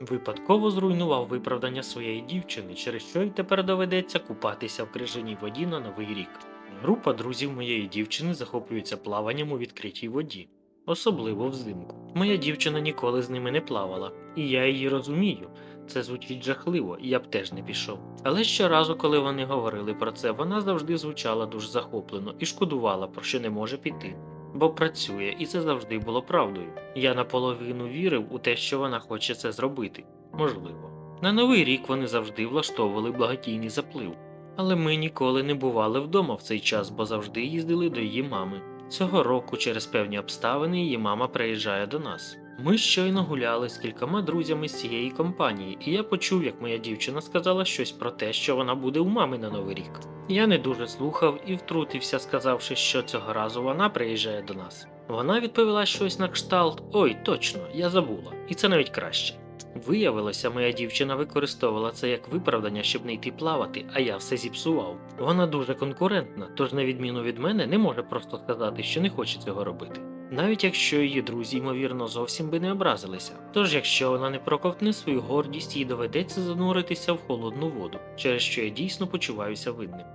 Випадково зруйнував виправдання своєї дівчини, через що й тепер доведеться купатися в крижаній воді на новий рік. Група друзів моєї дівчини захоплюється плаванням у відкритій воді, особливо взимку. Моя дівчина ніколи з ними не плавала, і я її розумію. Це звучить жахливо, і я б теж не пішов. Але щоразу, коли вони говорили про це, вона завжди звучала дуже захоплено і шкодувала, про що не може піти. Бо працює, і це завжди було правдою. Я наполовину вірив у те, що вона хоче це зробити. Можливо. На новий рік вони завжди влаштовували благодійний заплив. Але ми ніколи не бували вдома в цей час, бо завжди їздили до її мами. Цього року, через певні обставини, її мама приїжджає до нас. Ми щойно гуляли з кількома друзями з цієї компанії, і я почув, як моя дівчина сказала щось про те, що вона буде у мами на новий рік. Я не дуже слухав і втрутився, сказавши, що цього разу вона приїжджає до нас. Вона відповіла щось на кшталт: Ой, точно, я забула, і це навіть краще. Виявилося, моя дівчина використовувала це як виправдання, щоб не йти плавати, а я все зіпсував. Вона дуже конкурентна, тож, на відміну від мене, не може просто сказати, що не хоче цього робити. Навіть якщо її друзі, ймовірно, зовсім би не образилися. Тож, якщо вона не проковтне свою гордість, їй доведеться зануритися в холодну воду, через що я дійсно почуваюся винним.